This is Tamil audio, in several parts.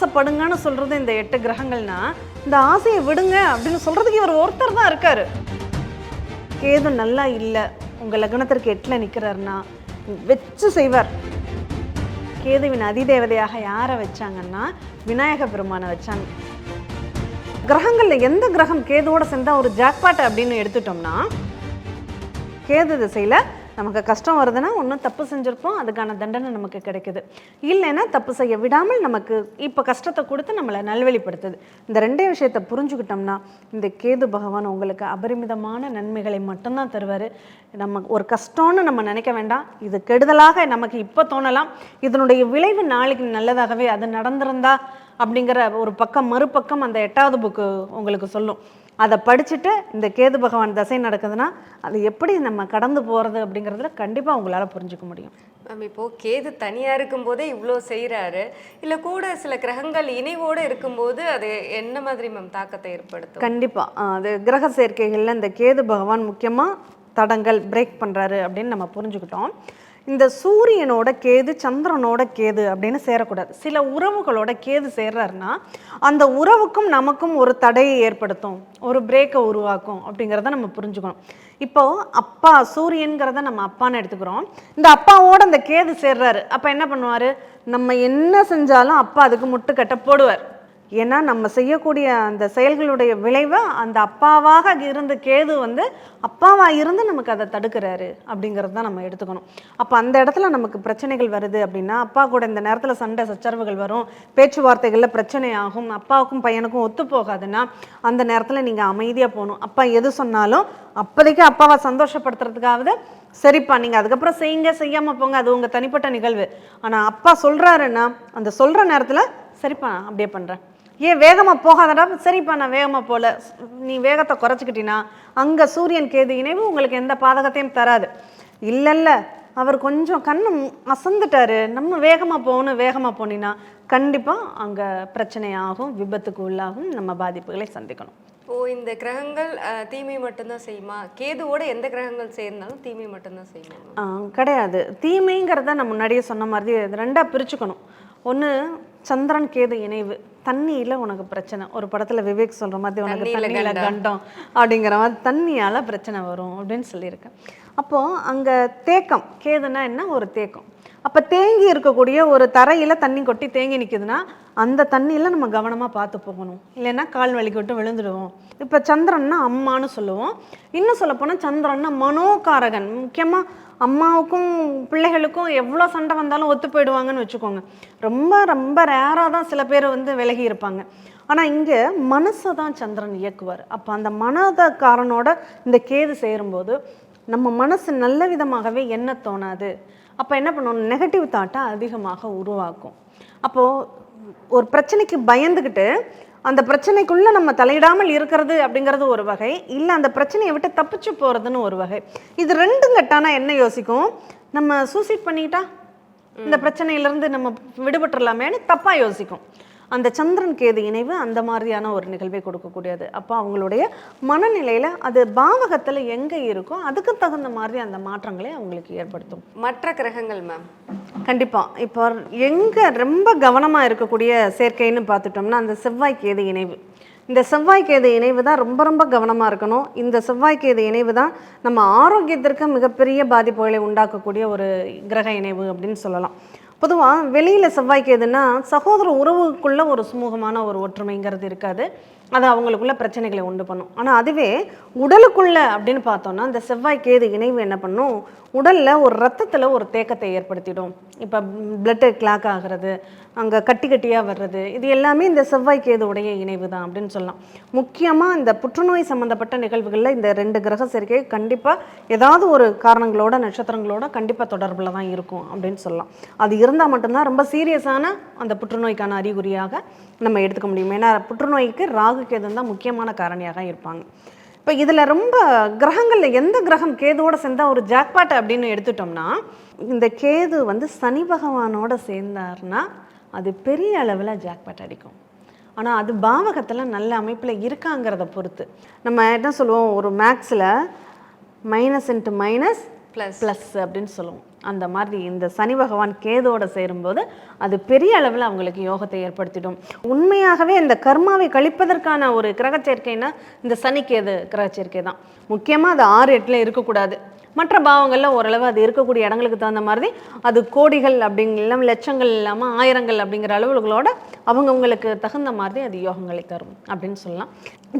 ஆசைப்படுங்கன்னு சொல்றது இந்த எட்டு கிரகங்கள்னா இந்த ஆசையை விடுங்க அப்படின்னு சொல்றதுக்கு இவர் ஒருத்தர் தான் இருக்காரு. கேது நல்லா இல்லை. உங்க லக்னத்திற்கு எட்டில் நிற்கிறாருன்னா வச்சு செய்வார். கேதுவின் அதிதேவதையாக யாரை வச்சாங்கன்னா விநாயக பெருமானை வச்சாங்க. கிரகங்களில் எந்த கிரகம் கேதுவோட சேர்ந்தா ஒரு ஜாக்பாட் அப்படின்னு எடுத்துட்டோம்னா கேது திசையில் நமக்கு கஷ்டம் வருதுன்னா ஒன்றும் தப்பு செஞ்சுருப்போம் அதுக்கான தண்டனை நமக்கு கிடைக்குது. இல்லைன்னா தப்பு செய்ய விடாமல் நமக்கு இப்போ கஷ்டத்தை கொடுத்து நம்மளை நல்வழிப்படுத்துது. இந்த ரெண்டே விஷயத்தை புரிஞ்சுக்கிட்டோம்னா இந்த கேது பகவான் உங்களுக்கு அபரிமிதமான நன்மைகளை மட்டும்தான் தருவார். நம்ம ஒரு கஷ்டம்னு நம்ம நினைக்க வேண்டாம். இது கெடுதலாக நமக்கு இப்போ தோணலாம். இதனுடைய விளைவு நாளைக்கு நல்லதாகவே அது நடந்திருந்தா அப்படிங்கிற ஒரு பக்கம் மறுபக்கம் அந்த எட்டாவது புக்கு உங்களுக்கு சொல்லும். அதை படிச்சுட்டு இந்த கேது பகவான் தசை நடக்குதுன்னா அது எப்படி நம்ம கடந்து போகிறது அப்படிங்கிறதுல கண்டிப்பாக உங்களால் புரிஞ்சுக்க முடியும். மேம் இப்போ கேது தனியா இருக்கும்போதே இவ்வளோ செய்றாரு. இல்ல கூட சில கிரகங்கள் இணைவோட இருக்கும்போது அது என்ன மாதிரி மேம் தாக்கத்தை ஏற்படுத்தும்? கண்டிப்பாக அது கிரக சேர்க்கைகளில் இந்த கேது பகவான் முக்கியமாக தடங்கள் பிரேக் பண்ணுறாரு அப்படின்னு நம்ம புரிஞ்சுக்கிட்டோம். இந்த சூரியனோட கேது சந்திரனோட கேது அப்படின்னு சேரக்கூடாது. சில உறவுகளோட கேது சேர்றாருன்னா அந்த உறவுக்கும் நமக்கும் ஒரு தடையை ஏற்படுத்தும். ஒரு பிரேக்கை உருவாக்கும் அப்படிங்கிறத நம்ம புரிஞ்சுக்கணும். இப்போ அப்பா சூரியன்கிறத நம்ம அப்பான்னு எடுத்துக்கிறோம். இந்த அப்பாவோட அந்த கேது சேர்றாரு. அப்போ என்ன பண்ணுவார்? நம்ம என்ன செஞ்சாலும் அப்பா அதுக்கு முட்டுக்கட்டை போடுவார். ஏன்னா நம்ம செய்யக்கூடிய அந்த செயல்களுடைய விளைவை அந்த அப்பாவாக இருந்து கேது வந்து அப்பாவாக இருந்து நமக்கு அதை தடுக்கிறாரு அப்படிங்கிறது தான் நம்ம எடுத்துக்கணும். அப்போ அந்த இடத்துல நமக்கு பிரச்சனைகள் வருது அப்படின்னா அப்பா கூட இந்த நேரத்தில் சண்டை சச்சரவுகள் வரும். பேச்சுவார்த்தைகளில் பிரச்சனை ஆகும். அப்பாவுக்கும் பையனுக்கும் ஒத்து போகாதுன்னா அந்த நேரத்தில் நீங்கள் அமைதியாக போகணும். அப்பா எது சொன்னாலும் அப்போதைக்கு அப்பாவை சந்தோஷப்படுத்துறதுக்காவது சரிப்பா நீங்கள் அதுக்கப்புறம் செய்யுங்க செய்யாமல் போங்க. அது உங்கள் தனிப்பட்ட நிகழ்வு. ஆனால் அப்பா சொல்கிறாருன்னா அந்த சொல்கிற நேரத்தில் சரிப்பா அப்படியே பண்ணுறேன் ஏன் வேகமாக போகாதடா? சரிப்பா நான் வேகமாக போகல நீ வேகத்தை குறைச்சிக்கிட்டினா அங்கே சூரியன் கேது இணைவு உங்களுக்கு எந்த பாதகத்தையும் தராது. இல்லை இல்லை அவர் கொஞ்சம் கண்ணு அசந்துட்டாரு. நம்ம வேகமாக போகணும் வேகமாக போனீங்கன்னா கண்டிப்பாக அங்கே பிரச்சனை ஆகும் விபத்துக்கு உள்ளாகும் நம்ம பாதிப்புகளை சந்திக்கணும். ஓ இந்த கிரகங்கள் தீமை மட்டும்தான் செய்யுமா? கேதுவோட எந்த கிரகங்கள் சேர்ந்தாலும் தீமை மட்டும்தான் செய்யுமா? கிடையாது. தீமைங்கிறத நான் முன்னாடியே சொன்ன மாதிரி ரெண்டாக பிரிச்சுக்கணும். ஒன்று சந்திரன் கேது இணைவு. தண்ணியில் உனக்கு பிரச்சனை. ஒரு படத்தில் விவேக் சொல்கிற மாதிரி உனக்கு தண்ணியில கண்டம். அப்படிங்கிற மாதிரி தண்ணியால் பிரச்சனை வரும் அப்படின்னு சொல்லியிருக்கேன். அப்போது அங்கே தேக்கம். கேதுன்னா என்ன? ஒரு தேக்கம். அப்போ தேங்கி இருக்கக்கூடிய ஒரு தரையில் தண்ணி கொட்டி தேங்கி நிற்குதுன்னா அந்த தண்ணியில் நம்ம கவனமாக பார்த்து போகணும். இல்லைன்னா கால் வலிக்கிட்டு விழுந்துடுவோம். இப்போ சந்திரன்னா அம்மான்னு சொல்லுவோம். இன்னும் சொல்லப்போனால் சந்திரன்னா மனோகாரகன். முக்கியமாக அம்மாவுக்கும் பிள்ளைகளுக்கும் எவ்வளோ சண்டை வந்தாலும் ஒத்து போயிடுவாங்கன்னு வச்சுக்கோங்க. ரொம்ப ரொம்ப ரேராக தான் சில பேர் வந்து விலகி இருப்பாங்க. ஆனால் இங்கே மனசை தான் சந்திரன் இயக்குவார். அப்போ அந்த மனதக்காரனோட இந்த கேது சேரும்போது நம்ம மனசு நல்ல விதமாகவே என்ன தோணாது? அப்போ என்ன பண்ணணும் நெகட்டிவ் தாட்டை அதிகமாக உருவாக்கும். அப்போது ஒரு பிரச்சனைக்கு பயந்துக்கிட்டு அந்த பிரச்சனைக்குள்ளே நம்ம தலையிடாமல் இருக்கிறது அப்படிங்கிறது ஒரு வகை. இல்லை அந்த பிரச்சனையை விட்டு தப்பிச்சு போகிறதுன்னு ஒரு வகை. இது ரெண்டும் கட்டானா என்ன யோசிக்கும்? நம்ம சூசைட் பண்ணிக்கிட்டா இந்த பிரச்சனையிலேருந்து நம்ம விடுபட்டுறலாமேன்னு தப்பாக யோசிக்கும். அந்த சந்திரன் கேது இணைவு அந்த மாதிரியான ஒரு நிகழ்வை கொடுக்கக்கூடியது. அப்போ அவங்களுடைய மனநிலையில் அது பாவகத்தில் எங்கே இருக்கோ அதுக்கு தகுந்த மாதிரி அந்த மாற்றங்களை அவங்களுக்கு ஏற்படுத்தும். மற்ற கிரகங்கள் மேம் கண்டிப்பாக இப்போ எங்கே ரொம்ப கவனமாக இருக்கக்கூடிய சேர்க்கைன்னு பார்த்துட்டோம்னா அந்த செவ்வாய் கேது இணைவு. இந்த செவ்வாய் கேது இணைவு தான் ரொம்ப ரொம்ப கவனமாக இருக்கணும். இந்த செவ்வாய் கேது இணைவு தான் நம்ம ஆரோக்கியத்திற்கு மிகப்பெரிய பாதிப்புகளை உண்டாக்கக்கூடிய ஒரு கிரக இணைவு அப்படின்னு சொல்லலாம். பொதுவாக வெளியில் செவ்வாய்க்கு எதுனா சகோதர உறவுக்குள்ள ஒரு சுமூகமான ஒரு ஒற்றுமைங்கிறது இருக்காது. அது அவங்களுக்குள்ள பிரச்சனைகளை உண்டு பண்ணும். ஆனால் அதுவே உடலுக்குள்ள அப்படின்னு பார்த்தோம்னா இந்த செவ்வாய் கேது இணைவு என்ன பண்ணும்? உடலில் ஒரு ரத்தத்தில் ஒரு தேக்கத்தை ஏற்படுத்திடும். இப்போ பிளட்டு கிளாக் ஆகிறது அங்கே கட்டி கட்டியாக வர்றது இது எல்லாமே இந்த செவ்வாய் கேதுவுடைய இணைவு தான் அப்படின்னு சொல்லலாம். முக்கியமாக இந்த புற்றுநோய் சம்மந்தப்பட்ட நிகழ்வுகளில் இந்த ரெண்டு கிரக சேர்க்கை கண்டிப்பாக ஏதாவது ஒரு காரணங்களோட நட்சத்திரங்களோட கண்டிப்பாக தொடர்பில் தான் இருக்கும் அப்படின்னு சொல்லலாம். அது இருந்தால் மட்டும்தான் ரொம்ப சீரியஸான அந்த புற்றுநோய்க்கான அறிகுறியாக நம்ம எடுத்துக்க முடியும்? ஏன்னா புற்றுநோய்க்கு ராகு கேது தான் முக்கியமான காரணியாக இருப்பாங்க. இப்போ இதில் ரொம்ப கிரகங்களில் எந்த கிரகம் கேதுவோட சேர்ந்தா ஒரு ஜாக்பாட் அப்படின்னு எடுத்துட்டோம்னா இந்த கேது வந்து சனி பகவானோட சேர்ந்தார்னா அது பெரிய அளவில் ஜாக்பாட் அடிக்கும். ஆனால் அது பாவகத்தில் நல்ல அமைப்பில் இருக்காங்கிறத பொறுத்து. நம்ம என்ன சொல்லுவோம்? ஒரு மேக்ஸில் minus into minus plus plus அப்படின்னு சொல்லுவோம். அந்த மாதிரி இந்த சனி பகவான் கேதோட சேரும்போது அது பெரிய அளவில் அவங்களுக்கு யோகத்தை ஏற்படுத்திடும். உண்மையாகவே இந்த கர்மாவை கழிப்பதற்கான ஒரு கிரக சேர்க்கைனா இந்த சனிக்கேது கேது கிரக சேர்க்கை தான். முக்கியமாக அது ஆறு எட்டில் இருக்கக்கூடாது. மற்ற பாவங்களில் ஓரளவு அது இருக்கக்கூடிய இடங்களுக்கு தகுந்த மாதிரி அது கோடிகள் அப்படிங்க இல்லாமல் லட்சங்கள் இல்லாமல் ஆயிரங்கள் அப்படிங்கிற அளவுகளோட அவங்கவுங்களுக்கு தகுந்த மாதிரி அது யோகங்களை தரும் அப்படின்னு சொல்லலாம்.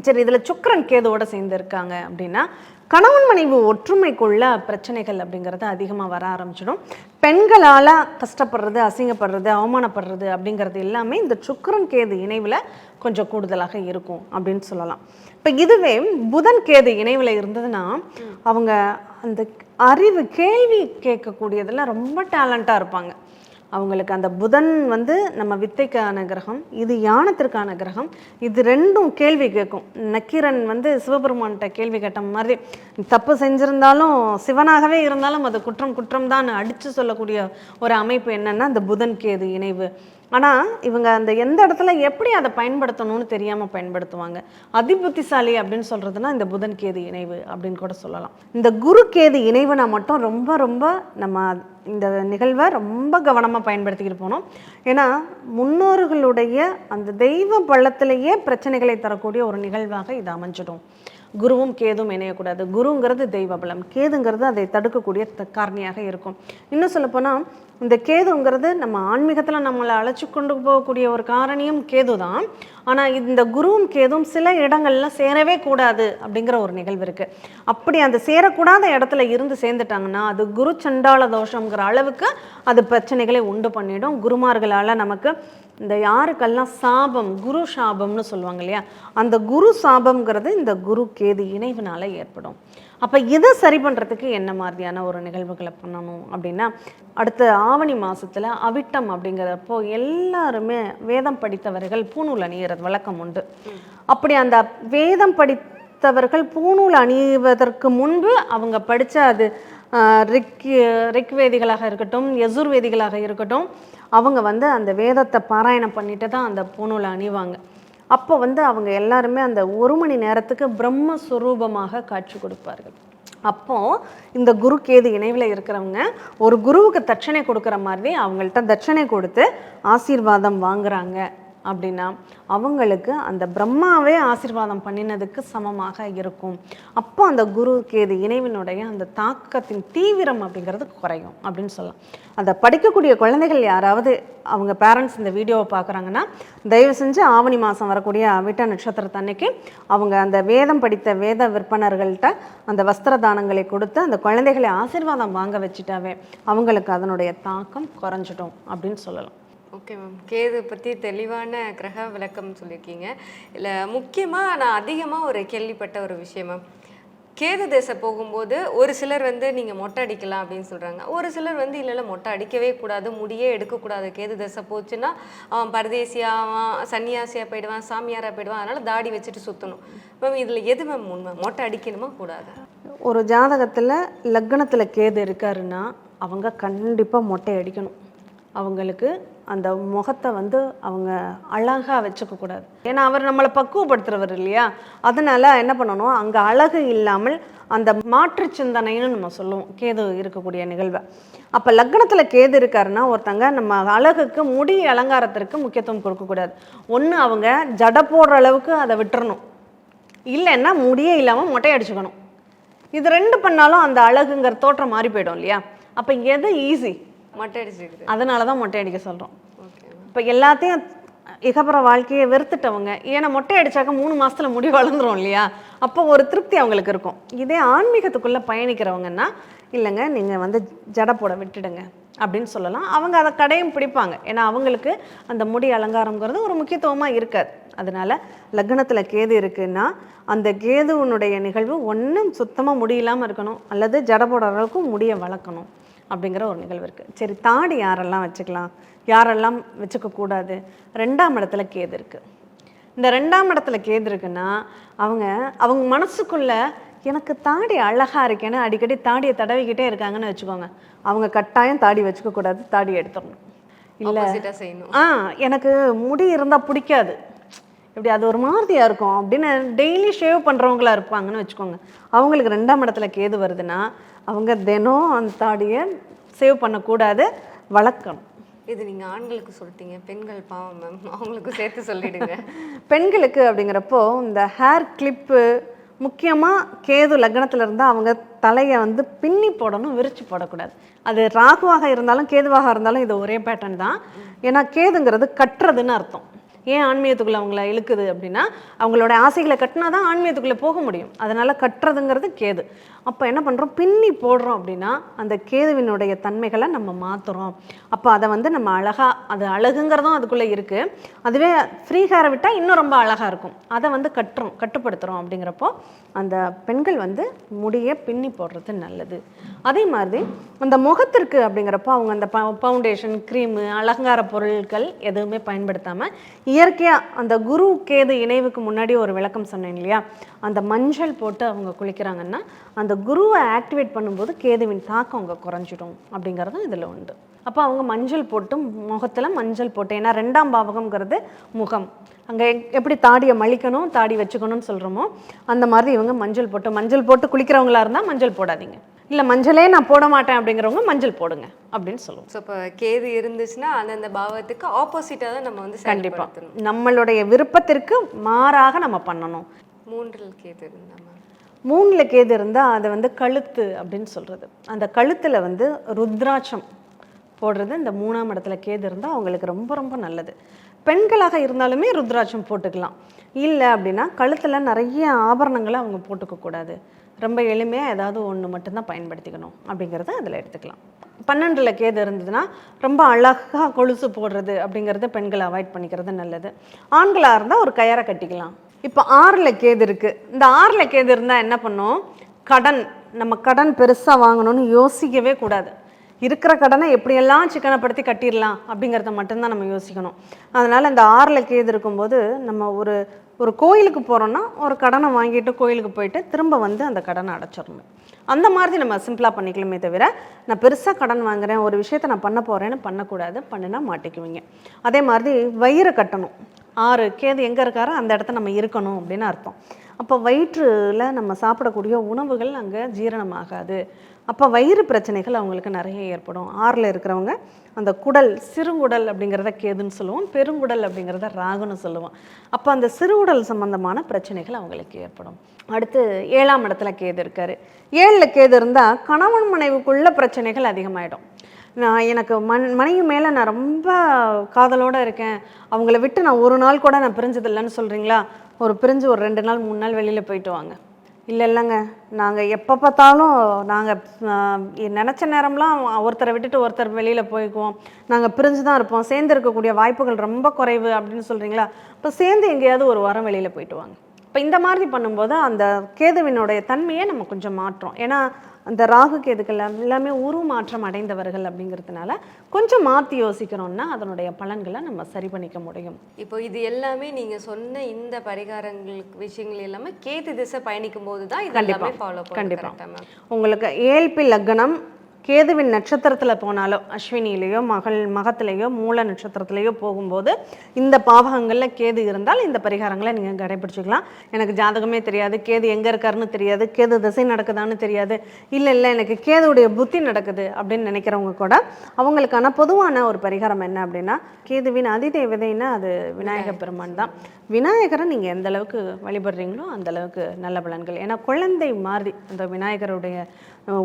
சரி இதில் சுக்கரன் கேதுவோட சேர்ந்து இருக்காங்க அப்படின்னா கணவன் மனைவி ஒற்றுமைக்குள்ள பிரச்சனைகள் அப்படிங்கிறது அதிகமாக வர ஆரம்பிச்சிடும். பெண்களால் கஷ்டப்படுறது அசிங்கப்படுறது அவமானப்படுறது அப்படிங்கிறது எல்லாமே இந்த சுக்கிரன் கேது இணைவில் கொஞ்சம் கூடுதலாக இருக்கும் அப்படின்னு சொல்லலாம். இப்போ இதுவே புதன் கேது இணைவில் இருந்ததுன்னா அவங்க அந்த அறிவு கேள்வி கேட்கக்கூடியதில் ரொம்ப டேலண்ட்டாக இருப்பாங்க. அவங்களுக்கு அந்த புதன் வந்து நம்ம வித்தைக்கான கிரகம் இது யானத்திற்கான கிரகம் இது ரெண்டும் கேள்வி கேட்கும். நக்கீரன் வந்து சிவபெருமான்கிட்ட கேள்வி கேட்ட மாதிரி தப்பு செஞ்சிருந்தாலும் சிவனாகவே இருந்தாலும் அது குற்றம் குற்றம் தான் அடித்து சொல்லக்கூடிய ஒரு அமைப்பு என்னென்னா இந்த புதன் கேது இணைவு. ஆனால் இவங்க அந்த எந்த இடத்துல எப்படி அதை பயன்படுத்தணும்னு தெரியாமல் பயன்படுத்துவாங்க? அதிபுத்திசாலி அப்படின்னு சொல்கிறதுனா இந்த புதன் கேது இணைவு அப்படின்னு கூட சொல்லலாம். இந்த குரு கேது இணைவுனா மட்டும் ரொம்ப ரொம்ப நம்ம இந்த நிகழ்வை ரொம்ப கவனமாக பயன்படுத்திக்கிட்டு போனோம் ஏன்னா முன்னோர்களுடைய அந்த தெய்வ பள்ளத்திலேயே பிரச்சனைகளை தரக்கூடிய ஒரு நிகழ்வாக இது அமைஞ்சிடும். குருவும் கேதும் இணையக்கூடாது. குருங்கிறது தெய்வ பலம். கேதுங்கிறது அதை தடுக்கக்கூடிய காரணியாக இருக்கும். இன்னும் சொல்லப்போனால் இந்த கேதுங்கிறது நம்ம ஆன்மீகத்தில் நம்மளை அழைச்சி கொண்டு போகக்கூடிய ஒரு காரணியும் கேது தான் ஆனால் இந்த குருவும் கேதும் சில இடங்கள்ல சேரவே கூடாது அப்படிங்கிற ஒரு நிகழ்வு இருக்குது அப்படி அந்த சேரக்கூடாத இடத்துல இருந்து சேர்ந்துட்டாங்கன்னா அது குரு சண்டாள தோஷங்கிற அளவுக்கு அது பிரச்சனைகளை உண்டு பண்ணிடும். குருமார்களால் நமக்கு இந்த யாருக்கெல்லாம் சாபம் குரு சாபம்னு சொல்லுவாங்க இல்லையா? அந்த குரு சாபம்ங்கிறது இந்த குரு கேது இணைவினால ஏற்படும். அப்போ இதை சரி பண்ணுறதுக்கு என்ன மாதிரியான ஒரு நிகழ்வுகளை பண்ணணும் அப்படின்னா அடுத்த ஆவணி மாதத்தில் அவிட்டம் அப்படிங்கிறப்போ எல்லாருமே வேதம் படித்தவர்கள் பூணூல் அணியிறது வழக்கம் உண்டு. அப்படி அந்த வேதம் படித்தவர்கள் பூணூல் அணிவதற்கு முன்பு அவங்க படித்த அது ரிக் ரிக்வேதிகளாக இருக்கட்டும் எசுர்வேதிகளாக இருக்கட்டும் அவங்க வந்து அந்த வேதத்தை பாராயணம் பண்ணிட்டு தான் அந்த பூணூலை அணிவாங்க. அப்போ வந்து அவங்க எல்லாருமே அந்த ஒரு மணி நேரத்துக்கு பிரம்மஸ்வரூபமாக காட்சி கொடுப்பார்கள். அப்போ இந்த குரு கேது இணைவில் இருக்கிறவங்க ஒரு குருவுக்கு தட்சணை கொடுக்குற மாதிரி அவங்கள்ட்ட தட்சணை கொடுத்து ஆசீர்வாதம் வாங்குறாங்க. அப்படின்னா அவங்களுக்கு அந்த பிரம்மாவே ஆசிர்வாதம் பண்ணினதுக்கு சமமாக இருக்கும். அப்போ அந்த குரு கேது இணைவினுடைய அந்த தாக்கத்தின் தீவிரம் அப்படிங்கிறது குறையும் அப்படின்னு சொல்லலாம். அதை படிக்கக்கூடிய குழந்தைகள் யாராவது அவங்க பேரண்ட்ஸ் இந்த வீடியோவை பார்க்குறாங்கன்னா தயவு செஞ்சு ஆவணி மாதம் வரக்கூடிய விட்ட நட்சத்திரத்தன்னைக்கு அவங்க அந்த வேதம் படித்த வேத விற்பனர்கள்ட்ட அந்த வஸ்திர தானங்களை கொடுத்து அந்த குழந்தைகளை ஆசீர்வாதம் வாங்க வச்சுட்டாவே அவங்களுக்கு அதனுடைய தாக்கம் குறைஞ்சிடும் அப்படின்னு சொல்லலாம். ஓகே மேம் கேது பற்றி தெளிவான கிரக விளக்கம் சொல்லியிருக்கீங்க. இல்லை முக்கியமாக நான் அதிகமாக ஒரு கேள்விப்பட்ட ஒரு விஷயம் மேம் கேது தேசம் போகும்போது ஒரு சிலர் வந்து நீங்கள் மொட்டை அடிக்கலாம் அப்படின்னு சொல்கிறாங்க ஒரு சிலர் வந்து இல்லைல்ல மொட்டை அடிக்கவே கூடாது முடியே எடுக்கக்கூடாது. கேது தசை போச்சுன்னா அவன் பரதேசியாவான் சன்னியாசியாக போயிடுவான் சாமியாராக போயிடுவான். அதனால் தாடி வச்சுட்டு சுற்றணும் மேம் இதில் எது மேம் உண்மை? மொட்டை அடிக்கணுமா கூடாது? ஒரு ஜாதகத்தில் லக்னத்தில் கேது இருக்காருன்னா அவங்க கண்டிப்பாக மொட்டை அடிக்கணும். அவங்களுக்கு அந்த முகத்தை வந்து அவங்க அழகாக வச்சுக்க கூடாது. ஏன்னா அவர் நம்மளை பக்குவப்படுத்துறவர் இல்லையா? அதனால என்ன பண்ணணும்? அங்கே அழகு இல்லாமல் அந்த மாற்று சிந்தனைன்னு நம்ம சொல்லுவோம். கேது இருக்கக்கூடிய நிகழ்வை. அப்போ லக்னத்தில் கேது இருக்காருன்னா ஒருத்தங்க நம்ம அழகுக்கு முடி அலங்காரத்திற்கு முக்கியத்துவம் கொடுக்கக்கூடாது ஒன்று அவங்க ஜடை போடுற அளவுக்கு அதை விட்டுறணும். இல்லைன்னா முடியே இல்லாமல் மொட்டை அடிச்சுக்கணும். இது ரெண்டு பண்ணாலும் அந்த அழகுங்கிற தோற்றம் மாறி போயிடும் இல்லையா? அப்போ எது ஈஸி மொட்டை அடிச்சுக்கிறது அதனால தான் மொட்டை அடிக்க சொல்கிறோம் இப்போ எல்லாத்தையும் இகப்புற வாழ்க்கையை வெறுத்துட்டவங்க. ஏன்னா மொட்டை அடிச்சாக்க மூணு மாசத்துல முடி வளர்ந்துரும் இல்லையா? அப்போ ஒரு திருப்தி அவங்களுக்கு இருக்கும். இதே ஆன்மீகத்துக்குள்ளே பயணிக்கிறவங்கன்னா இல்லைங்க நீங்கள் வந்து ஜடை போட விட்டுடுங்க அப்படின்னு சொல்லலாம். அவங்க அதை கடையும் பிடிப்பாங்க. ஏன்னா அவங்களுக்கு அந்த முடி அலங்காரங்கிறது ஒரு முக்கியத்துவமாக இருக்காது. அதனால லக்னத்தில் கேது இருக்குன்னா அந்த கேதுவனுடைய நிகழ்வு ஒன்றும் சுத்தமாக முடியில்லாமல் இருக்கணும். அல்லது ஜடை போடுற அளவுக்கு முடியை வளர்க்கணும். அப்படிங்கிற ஒரு நிகழ்வு இருக்குது சரி தாடி யாரெல்லாம் வச்சுக்கலாம்? யாரெல்லாம் வச்சுக்க கூடாது? ரெண்டாம் இடத்துல கேது இருக்குது இந்த ரெண்டாம் இடத்துல கேது இருக்குன்னா அவங்க அவங்க மனசுக்குள்ள எனக்கு தாடி அழகா இருக்கேன்னு அடிக்கடி தாடியை தடவிக்கிட்டே இருக்காங்கன்னு வச்சுக்கோங்க. அவங்க கட்டாயம் தாடி வச்சுக்க கூடாது தாடி எடுத்துடணும். இல்லை செய்யணும். ஆ எனக்கு முடி இருந்தால் பிடிக்காது. இப்படி அது ஒரு மாதிரியா இருக்கும் அப்படின்னு டெய்லி ஷேவ் பண்ணுறவங்களா இருப்பாங்கன்னு வச்சுக்கோங்க. அவங்களுக்கு ரெண்டாம் இடத்துல கேது வருதுன்னா அவங்க தினம் அந்த தாடியை சேவ் பண்ணக்கூடாது வளர்க்கணும். இது நீங்க ஆண்களுக்கு சொல்லிட்டீங்க பெண்கள் பாவம் மேம் அவங்களுக்கும் சேர்த்து சொல்லிடுங்க. பெண்களுக்கு அப்படிங்கிறப்போ இந்த ஹேர் கிளிப்பு முக்கியமாக கேது லக்னத்தில் இருந்தால் அவங்க தலையை வந்து பின்னி போடணும் விரிச்சு போடக்கூடாது. அது ராகுவாக இருந்தாலும் கேதுவாக இருந்தாலும் இது ஒரே பேட்டர்ன் தான். ஏன்னா கேதுங்கிறது கட்டுறதுன்னு அர்த்தம். ஏன் ஆன்மீகத்துக்குள்ளே அவங்கள இழுக்குது அப்படின்னா அவங்களோட ஆசைகளை கட்டினா தான் ஆன்மீகத்துக்குள்ளே போக முடியும். அதனால் கட்டுறதுங்கிறது கேது. அப்போ என்ன பண்ணுறோம் பின்னி போடுறோம் அப்படின்னா அந்த கேதுவினுடைய தன்மைகளை நம்ம மாற்றுறோம் அப்போ அதை வந்து நம்ம அழகாக அது அழகுங்கிறதும் அதுக்குள்ளே இருக்குது அதுவே ஃப்ரீ விட்டால் இன்னும் ரொம்ப அழகாக இருக்கும். அதை வந்து கட்டுறோம் கட்டுப்படுத்துகிறோம் அப்படிங்கிறப்போ அந்த பெண்கள் வந்து முடியை பின்னி போடுறது நல்லது. அதே மாதிரி அந்த முகத்திற்கு அப்படிங்கிறப்போ அவங்க அந்த ஃபவுண்டேஷன் க்ரீமு அலங்கார பொருட்கள் எதுவுமே பயன்படுத்தாமல் இயற்கையாக அந்த குரு கேது இணைவுக்கு முன்னாடி ஒரு விளக்கம் சொன்னேன் இல்லையா? அந்த மஞ்சள் போட்டு அவங்க குளிக்கிறாங்கன்னா அந்த குருவை ஆக்டிவேட் பண்ணும்போது கேதுவின் தாக்கம் அவங்க குறைஞ்சிடும் அப்படிங்கிறதும் இதில் உண்டு. அப்போ அவங்க மஞ்சள் போட்டு முகத்தில் மஞ்சள் போட்டு ஏன்னா ரெண்டாம் பாவகம்ங்கிறது முகம். அங்கே எப்படி தாடியை மலிக்கணும் தாடி வச்சுக்கணும்னு சொல்கிறோமோ அந்த மாதிரி இவங்க மஞ்சள் போட்டு மஞ்சள் போட்டு குளிக்கிறவங்களா இருந்தால் மஞ்சள் போடாதீங்க. இல்லை மஞ்சளே நான் போட மாட்டேன் அப்படிங்கிறவங்க மஞ்சள் போடுங்க அப்படின்னு சொல்லுவோம். ஸோ இப்போ கேது இருந்துச்சுன்னா அந்தந்த பாவத்துக்கு ஆப்போசிட்டாக தான் நம்ம வந்து கண்டிப்பாக நம்மளுடைய விருப்பத்திற்கு மாறாக நம்ம பண்ணணும். மூன்றில் கேது இருந்தா மேம் மூணில் கேது இருந்தால் அதை வந்து கழுத்து அப்படின்னு சொல்கிறது அந்த கழுத்தில் வந்து ருத்ராட்சம் போடுறது இந்த மூணாம் இடத்துல கேது இருந்தால் அவங்களுக்கு ரொம்ப ரொம்ப நல்லது. பெண்களாக இருந்தாலுமே ருத்ராட்சம் போட்டுக்கலாம். இல்லை அப்படின்னா கழுத்தில் நிறைய ஆபரணங்களை அவங்க போட்டுக்கக்கூடாது ரொம்ப எளிமையாக ஏதாவது ஒன்று மட்டும்தான் பயன்படுத்திக்கணும் அப்படிங்கிறத அதில் எடுத்துக்கலாம். பன்னெண்டில் கேது இருந்ததுன்னா ரொம்ப அழகாக கொலுசு போடுறது அப்படிங்கிறத பெண்களை அவாய்ட் பண்ணிக்கிறது நல்லது. ஆண்களாக இருந்தால் ஒரு கயரை கட்டிக்கலாம். இப்போ ஆறில் கேது இருக்குது இந்த ஆறில் கேது இருந்தால் என்ன பண்ணும்? கடன். நம்ம கடன் பெருசாக வாங்கணும்னு யோசிக்கவே கூடாது. இருக்கிற கடனை எப்படியெல்லாம் சிக்கனப்படுத்தி கட்டிடலாம் அப்படிங்கிறத மட்டும்தான் நம்ம யோசிக்கணும். அதனால் இந்த ஆறில் கேது இருக்கும்போது நம்ம ஒரு ஒரு கோயிலுக்கு போகிறோன்னா ஒரு கடனை வாங்கிட்டு கோயிலுக்கு போயிட்டு திரும்ப வந்து அந்த கடனை அடைச்சிடணும். அந்த மாதிரி நம்ம சிம்பிளாக பண்ணிக்கலாமே தவிர நான் பெருசாக கடன் வாங்குறேன் ஒரு விஷயத்தை நான் பண்ண போகிறேன்னு பண்ணக்கூடாது பண்ணினா மாட்டிக்குவீங்க. அதே மாதிரி வயிறு கட்டணும். ஆறு கேது எங்கே இருக்காரோ அந்த இடத்த நம்ம இருக்கணும் அப்படின்னு அர்த்தம். அப்போ வயிற்றில் நம்ம சாப்பிடக்கூடிய உணவுகள் அங்கே ஜீரணமாகாது. அப்போ வயிறு பிரச்சனைகள் அவங்களுக்கு நிறைய ஏற்படும். ஆறில் இருக்கிறவங்க அந்த குடல் சிறுங்குடல் அப்படிங்கிறத கேதுன்னு சொல்லுவோம். பெருங்குடல் அப்படிங்கிறத ராகுன்னு சொல்லுவோம். அப்போ அந்த சிறுகுடல் சம்பந்தமான பிரச்சனைகள் அவங்களுக்கு ஏற்படும். அடுத்து ஏழாம் இடத்துல கேது இருக்காரு. ஏழில் கேது இருந்தால் கணவன் மனைவுக்குள்ள பிரச்சனைகள் அதிகமாயிடும். நான் எனக்கு மன் மனைவி மேலே நான் ரொம்ப காதலோடு இருக்கேன். அவங்கள விட்டு நான் ஒரு நாள் கூட நான் பிரிஞ்சதில்லைன்னு சொல்கிறீங்களா ஒரு பிரிஞ்சு ஒரு ரெண்டு நாள் மூணு நாள் வெளியில் போயிட்டு வாங்க. இல்லை இல்லைங்க. நாங்கள் எப்போ பார்த்தாலும் நாங்கள் நினச்ச நேரம்லாம் ஒருத்தரை விட்டுட்டு ஒருத்தர் வெளியில் போய்க்குவோம். நாங்கள் பிரிஞ்சு தான் இருப்போம். சேர்ந்து இருக்கக்கூடிய வாய்ப்புகள் ரொம்ப குறைவு அப்படின்னு சொல்கிறீங்களா இப்போ சேர்ந்து எங்கேயாவது ஒரு வாரம் வெளியில் போயிட்டு வாங்க. இப்போ இந்த மாதிரி பண்ணும்போது அந்த கேதுவினுடைய தன்மையை நம்ம கொஞ்சம் மாற்றோம். ஏன்னா அந்த ராகு கேதுக்கள் எல்லாமே உருமாற்றம் அடைந்தவர்கள் அப்படிங்கிறதுனால கொஞ்சம் மாற்றி யோசிக்கிறோம்னா அதனுடைய பலன்களை நம்ம சரி பண்ணிக்க முடியும் இப்போ இது எல்லாமே நீங்க சொன்ன இந்த பரிகாரங்களுக்கு விஷயங்கள் எல்லாமே கேது திசை பயணிக்கும் போது தான் இது கண்டிப்பா. எல்லாமே ஃபாலோ பண்ண கண்டிப்பா. கரெக்டா மேம் உங்களுக்கு ஏழ்பி லக்னம் கேதுவின் நட்சத்திரத்தில் போனாலோ அஸ்வினியிலேயோ மகள் மகத்திலேயோ மூல நட்சத்திரத்திலேயோ போகும்போது இந்த பாவகங்களில் கேது இருந்தால் இந்த பரிகாரங்களை நீங்கள் கடைபிடிச்சிக்கலாம் எனக்கு ஜாதகமே தெரியாது கேது எங்கே இருக்காருன்னு தெரியாது கேது திசை நடக்குதான்னு தெரியாது இல்லை இல்லை எனக்கு கேதுவுடைய புத்தி நடக்குது அப்படின்னு நினைக்கிறவங்க கூட அவங்களுக்கான பொதுவான ஒரு பரிகாரம் என்ன அப்படின்னா கேதுவின் அதிதேவதைன்னா அது விநாயக பெருமான் தான். விநாயகரை நீங்கள் எந்த அளவுக்கு வழிபடுறீங்களோ அந்த அளவுக்கு நல்ல பலன்கள். ஏன்னா குழந்தை மாதிரி அந்த விநாயகருடைய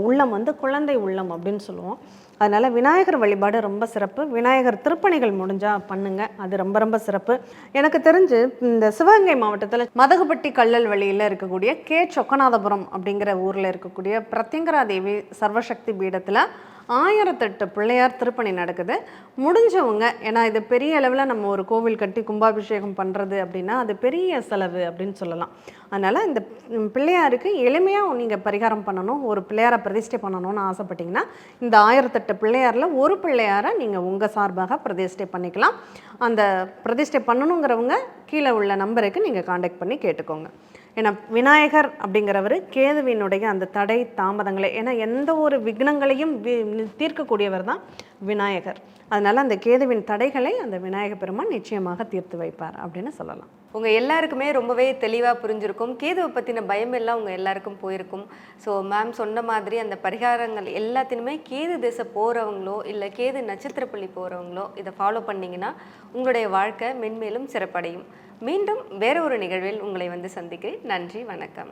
உள்ளம் வந்து குழந்தை உள்ளம் அப்படின்னு சொல்லுவோம். அதனால் விநாயகர் வழிபாடு ரொம்ப சிறப்பு. விநாயகர் திருப்பணிகள் முடிஞ்சால் பண்ணுங்க. அது ரொம்ப ரொம்ப சிறப்பு. எனக்கு தெரிஞ்சு இந்த சிவகங்கை மாவட்டத்தில் மதகுபட்டி கல்லல் வழியில் இருக்கக்கூடிய கே சொக்கநாதபுரம் அப்படிங்கிற ஊரில் இருக்கக்கூடிய பிரத்யங்கரா தேவி சர்வசக்தி பீடத்தில் ஆயிரத்தெட்டு பிள்ளையார் திருப்பணி நடக்குது. முடிஞ்சவங்க ஏன்னா இது பெரிய அளவில் நம்ம ஒரு கோவில் கட்டி கும்பாபிஷேகம் பண்ணுறது அப்படின்னா அது பெரிய செலவு அப்படின்னு சொல்லலாம். அதனால் இந்த பிள்ளையாருக்கு எளிமையாக நீங்கள் பரிகாரம் பண்ணணும் ஒரு பிள்ளையாரை பிரதிஷ்டை பண்ணணும்னு ஆசைப்பட்டீங்கன்னா இந்த ஆயிரத்தெட்டு பிள்ளையாரில் ஒரு பிள்ளையாரை நீங்கள் உங்கள் சார்பாக பிரதிஷ்டை பண்ணிக்கலாம். அந்த பிரதிஷ்டை பண்ணணுங்கிறவங்க கீழே உள்ள நம்பருக்கு நீங்கள் காண்டாக்ட் பண்ணி கேட்டுக்கோங்க. ஏன்னா விநாயகர் அப்படிங்கிறவர் கேதுவினுடைய அந்த தடை தாமதங்களை ஏன்னா எந்த ஒரு விக்னங்களையும் தீர்க்கக்கூடியவர் தான் விநாயகர். அதனால அந்த கேதுவின் தடைகளை அந்த விநாயக பெருமான் நிச்சயமாக தீர்த்து வைப்பார் அப்படின்னு சொல்லலாம். உங்கள் எல்லாருக்குமே ரொம்பவே தெளிவாக புரிஞ்சிருக்கும். கேதுவை பற்றின பயம் எல்லாம் உங்கள் எல்லாருக்கும் போயிருக்கும். ஸோ மேம் சொன்ன மாதிரி அந்த பரிகாரங்கள் எல்லாத்தினுமே கேது திசை போகிறவங்களோ இல்லை கேது நட்சத்திரப்பள்ளி போகிறவங்களோ இதை ஃபாலோ பண்ணிங்கன்னா உங்களுடைய வாழ்க்கை மென்மேலும் சிறப்படையும். மீண்டும் வேற ஒரு நிகழ்வில் உங்களை வந்து சந்திக்கிறேன். நன்றி வணக்கம்.